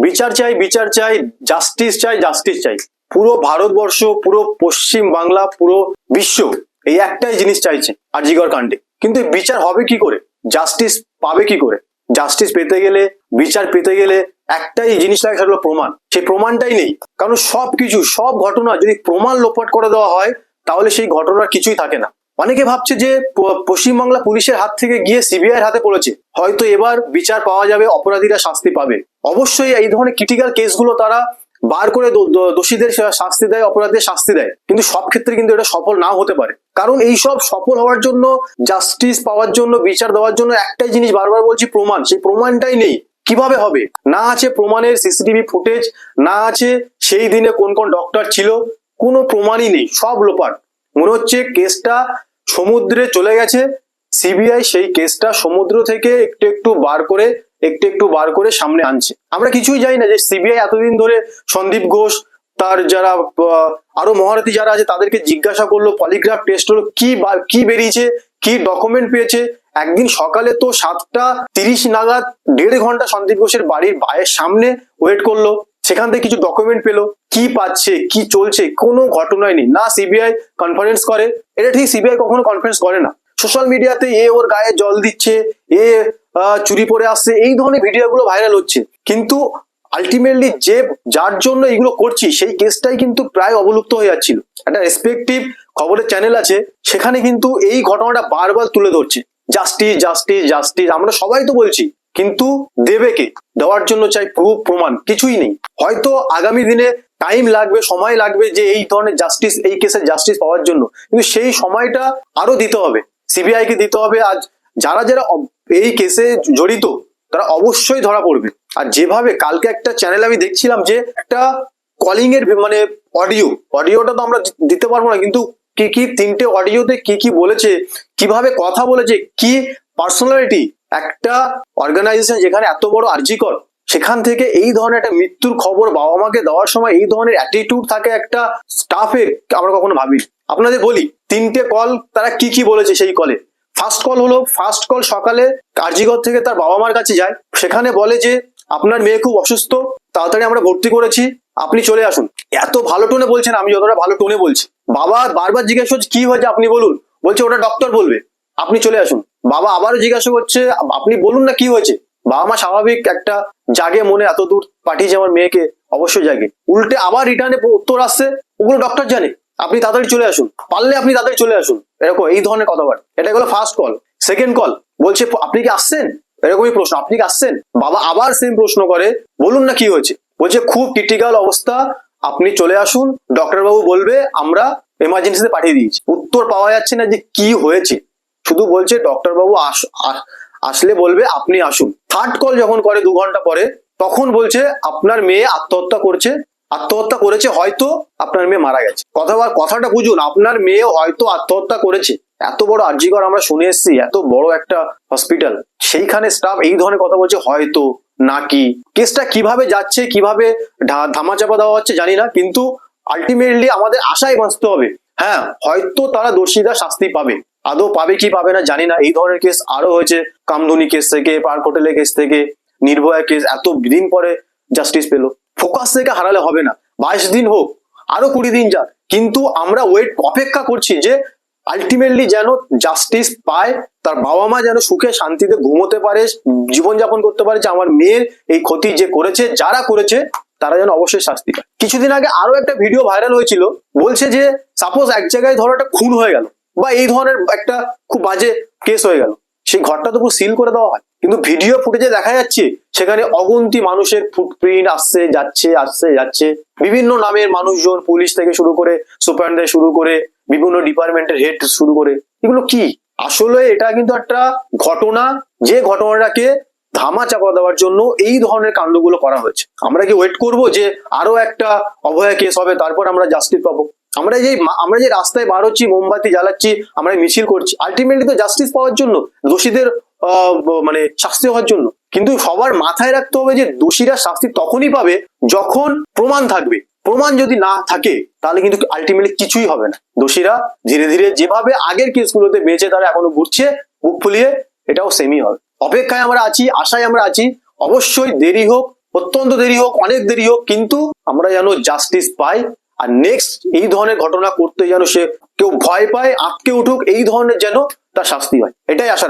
বিচার চাই বিচার চাই জাস্টিস চাই জাস্টিস চাই। পুরো ভারতবর্ষ, পুরো পশ্চিম বাংলা, পুরো বিশ্ব এই একটাই জিনিস চাইছে আজিগর কাণ্ডে। কিন্তু বিচার হবে কি করে? জাস্টিস পাবে কি করে? জাস্টিস পেতে গেলে, বিচার পেতে গেলে একটাই জিনিস লাগে প্রমাণ। সেই প্রমাণটাই নেই। কারণ সব কিছু সব ঘটনা যদি প্রমাণ লোপাট করে দেওয়া হয়, তাহলে সেই ঘটনার কিছুই থাকে না। অনেকে ভাবছে যে পশ্চিমবাংলা পুলিশের হাত থেকে গিয়ে সিবিআই হাতে পড়েছে। হয়তো এবার বিচার পাওয়া যাবে, অপরাধীরা শাস্তি পাবে। অবশ্যই এই ধরনের ক্রিটিক্যাল কেসগুলো তারা বার করে দোষীদের শাস্তি দেয়, অপরাধীদের শাস্তি দেয়। কিন্তু সব ক্ষেত্রে কিন্তু এটা সফল নাও হতে পারে। কারণ এই সব সফল হওয়ার জন্য জাস্টিস পাওয়ার জন্য, বিচার দেওয়ার জন্য একটাই জিনিস বারবার বলছি, প্রমাণ। সেই প্রমাণটাই নেই। কীভাবে হবে? না আছে প্রমাণের সিসিটিভি ফুটেজ না আছে সেই দিনে কোন কোন ডক্টর ছিল, কোনো প্রমাণই নেই। সব লোপাট। মনে হচ্ছে কেসটা সমুদ্রে চলে গেছে। সিবিআই সেই কেসটা সমুদ্র থেকে একটু একটু বার করে, একটু একটু বার করে সামনে আনছে। আমরা কিছুই জানি না যে সিবিআই এতদিন ধরে সন্দীপ ঘোষ, তার যারা আরও মহারথী যারা আছে, তাদেরকে জিজ্ঞাসা করল পলিগ্রাফ টেস্ট হলো, কি কি বেরিয়েছে, কি ডকুমেন্ট পেয়েছে? একদিন সকালে তো সাতটা তিরিশ নাগাদ, দেড় ঘণ্টা সন্দীপ ঘোষের বাড়ির বাইরের সামনে ওয়েট করল। সেখান থেকে কিছু ডকুমেন্ট পেল, কি পাচ্ছে, কি চলছে, কোনো ঘটনাই নেই। না সিবিআই কনফারেন্স করে, এটা ঠিক সিবিআই কখনো কনফারেন্স করে না। সোশ্যাল মিডিয়াতে এ ওর গায়ে জল দিচ্ছে, এ চুরি পরে আসছে, এই ধরনের ভিডিওগুলো ভাইরাল হচ্ছে। কিন্তু আলটিমেটলি যে যার জন্য এগুলো করছি, সেই কেসটাই কিন্তু প্রায় অবলুপ্ত হয়ে যাচ্ছিল। একটা রেসপেক্টিভ খবরের চ্যানেল আছে, সেখানে কিন্তু এই ঘটনাটা বারবার তুলে ধরছে। জাস্টিস জাস্টিস জাস্টিস আমরা সবাই তো বলছি কিন্তু দেবে কে? দেওয়ার জন্য চাই প্রুফ প্রমাণ, কিছুই নেই। হয়তো আগামী দিনে টাইম লাগবে, সময় লাগবে যে এই ধরনের জাস্টিস এই কেসে জাস্টিস পাওয়ার জন্য। কিন্তু সেই সময়টা আরও দিতে হবে। সিবিআই কে দিতে হবে। আজ যারা যারা এই কেসে জড়িত, তারা অবশ্যই ধরা পড়বে। আর যেভাবে, কালকে একটা চ্যানেল আমি দেখছিলাম যে একটা কলিং এর মানে অডিও অডিওটা তো আমরা দিতে পারব না, কিন্তু কি কি তিনটে অডিওতে কি কি বলেছে, কীভাবে কথা বলেছে, কি পার্সোনালিটি একটা অর্গানাইজেশন যেখানে এত বড় আর্জিকর, সেখান থেকে এই ধরনের একটা মৃত্যুর খবর বাবা মাকে দেওয়ার সময় এই ধরনের অ্যাটিটিউড থাকে একটা স্টাফের আমরা কখনো ভাবি আপনাদের বলি, তিনটে কল তারা কি কি বলেছে সেই কলে ফার্স্ট কল হলো ফার্স্ট কল সকালে কার্যিগর থেকে তার বাবা মার কাছে যায়, সেখানে বলে যে, আপনার মেয়ে খুব অসুস্থ, তাড়াতাড়ি আমরা ভর্তি করেছি, আপনি চলে আসুন। এত ভালো টোনে বলছেন, আমি যতটা ভালো টোনে বলছি। বাবা বারবার জিজ্ঞেস করছে, কি হয়েছে আপনি বলুন? বলছে, ওটা ডক্টর বলবে। আপনি চলে আসুন। বাবা আবারও জিজ্ঞাসা করছে, আপনি বলুন না কি হয়েছে? বাবা মা স্বাভাবিক একটা জাগে মনে এত দূর পাঠিয়েছে আমার মেয়েকে, অবশ্যই জাগে। উল্টে আবার রিটার্নে উত্তর আসছে, ওগুলো ডক্টর জানে। আপনি তাড়াতাড়ি চলে আসুন। পারলে আপনি তাড়াতাড়ি চলে আসুন। এরকম এই ধরনের কথাবার্তা। এটা হলো ফার্স্ট কল সেকেন্ড কল বলছে আপনি কি আসছেন? এরকমই প্রশ্ন। আপনি কি আসছেন? বাবা আবার সেম প্রশ্ন করে, বলুন না কি হয়েছে? বলছে, খুব ক্রিটিক্যাল অবস্থা। আপনি চলে আসুন। ডক্টর বাবু বলবে, আমরা এমার্জেন্সিতে পাঠিয়ে দিয়েছি। উত্তর পাওয়া যাচ্ছে না যে কি হয়েছে। শুধু বলছে ডক্টর বাবু আস- আস- আসলে বলবে আপনি আসুন। থার্ড কল যখন করে দু ঘণ্টা পরে, তখন বলছে আপনার মেয়ে আত্মহত্যা করছে, আত্মহত্যা করেছে হয়তো আপনার মেয়ে মারা গেছে। কথা কথাটা বুঝুন, আপনার মেয়ে হয়তো আত্মহত্যা করেছে। এত বড় আর্জিকর আমরা শুনে এসেছি, এত বড় একটা হসপিটাল সেইখানে স্টাফ এই ধরনের কথা বলছে, হয়তো, নাকি? কেসটা কীভাবে যাচ্ছে, কীভাবে ধামাচাপা দেওয়া হচ্ছে জানি না, কিন্তু আলটিমেটলি আমাদের আশায় বাঁচতে হবে। হ্যাঁ হয়তো তারা দোষীরা শাস্তি পাবে। আদৌ পাবে কি পাবে না জানি না। এই ধরনের কেস আরও হয়েছে। কামধুনি কেস থেকে পার্ক হোটেলের কেস থেকে, নির্ভয়া কেস এত দিন পরে জাস্টিস পেল। ফোকাস থেকে হারালে হবে না। বাইশ দিন হোক, আরও কুড়ি দিন যাক। কিন্তু আমরা ওয়েট অপেক্ষা করছি যে আলটিমেটলি যেন জাস্টিস পায়, তার বাবা মা যেন সুখে শান্তিতে ঘুমোতে পারে, জীবনযাপন করতে পারে, যে আমার মেয়ের এই ক্ষতি যে করেছে, যারা করেছে, তারা যেন অবশ্যই শাস্তি পায়। কিছুদিন আগে আরও একটা ভিডিও ভাইরাল হয়েছিল, বলছে যে সাপোজ এক জায়গায় ধরো একটা খুন হয়ে গেল। বা এই ধরনের একটা খুব বাজে কেস হয়ে গেল। সেই ঘরটা তো পুরো সিল করে দেওয়া হয়। কিন্তু ভিডিও ফুটেজে দেখা যাচ্ছে, সেখানে অগন্তি মানুষের ফুটপ্রিন্ট আসছে, যাচ্ছে আসছে, যাচ্ছে। বিভিন্ন নামের মানুষজন পুলিশ থেকে শুরু করে সুপার শুরু করে, বিভিন্ন ডিপার্টমেন্টের হেড শুরু করে। এগুলো কি? আসলে এটা কিন্তু একটা ঘটনা, যে ঘটনাটাকে ধামা চাপা দেওয়ার জন্য এই ধরনের কাণ্ডগুলো করা হয়েছে। আমরা কি ওয়েট করব যে আরও একটা অভয়া কেস হবে, তারপর আমরা জাস্টিস পাবো? আমরা যে আমরা যে রাস্তায় বার হচ্ছি মোমবাতি জ্বালাচ্ছি, আমরা মিছিল করছি আলটিমেটলি তো জাস্টিস পাওয়ার জন্য, দোষীদের মানে শাস্তি হওয়ার জন্য। কিন্তু সবার মাথায় রাখতে হবে যে দোষীরা শাস্তি তখনই পাবে যখন প্রমাণ থাকবে। প্রমাণ যদি না থাকে, তাহলে কিন্তু আলটিমেটলি কিছুই হবে না। দোষীরা ধীরে ধীরে যেভাবে আগের কেসগুলোতে বেঁচে তারা এখনও ঘুরছে, বুক ফুলিয়ে, এটাও সেমই হবে। অপেক্ষায় আমরা আছি, আশায় আমরা আছি, অবশ্যই দেরি হোক, অত্যন্ত দেরি হোক, অনেক দেরি হোক, কিন্তু আমরা যেন জাস্টিস পাই আর নেক্সট এই ধরনের ঘটনা করতে যেন সে কেউ ভয় পায় আটকে উঠুক, এই ধরনের যেন তার শাস্তি হয়। এটাই আশা